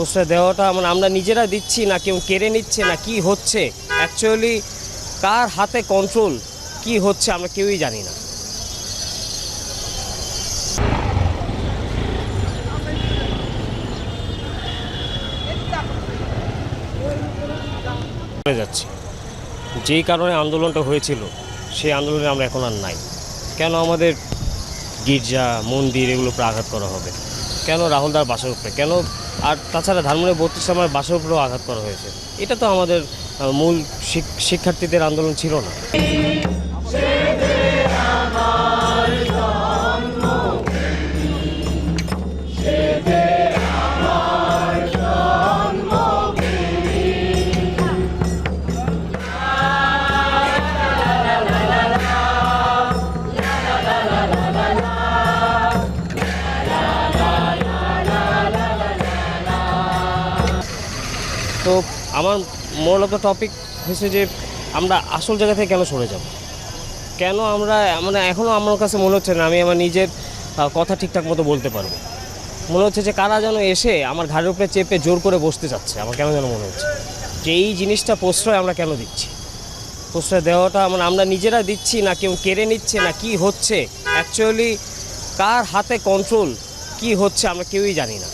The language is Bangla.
প্রশ্রয় দেওয়াটা মানে আমরা নিজেরা দিচ্ছি না, কেউ কেড়ে নিচ্ছে না, কি হচ্ছে? অ্যাকচুয়ালি কার হাতে কন্ট্রোল কি হচ্ছে আমরা কেউই জানি না। যাচ্ছে। যেই কারণে আন্দোলনটা হয়েছিল, সেই আন্দোলনে আমরা এখন আর নাই। কেন আমাদের গির্জা, মন্দির এগুলো আঘাত করা হবে? কেন রাহুলদার বাসার উপরে? কেন আর তাছাড়া ধানমন্ডি বত্রিশ আমার বাসের উপরেও আঘাত করা হয়েছে। এটা তো আমাদের মূল শিক- শিক্ষার্থীদের আন্দোলন ছিল না। তো আমার মূলত টপিক হয়েছে যে আমরা আসল জায়গা থেকে কেন সরে যাব? কেন আমরা মানে এখনও আমার কাছে মনে হচ্ছে না, আমি আমার নিজের কথা ঠিকঠাক মতো বলতে পারব। মনে হচ্ছে যে কারা যেন এসে আমার ঘাড়ের উপরে চেপে জোর করে বসতে চাচ্ছে, আমার কেন যেন মনে হচ্ছে? যে এই জিনিসটা প্রশ্রয় আমরা কেন দিচ্ছি? প্রশ্রয় দেওয়াটা মানে আমরা নিজেরা দিচ্ছি না, কেউ কেড়ে নিচ্ছে না, কি হচ্ছে? অ্যাকচুয়ালি কার হাতে কন্ট্রোল কি হচ্ছে আমরা কেউই জানি না।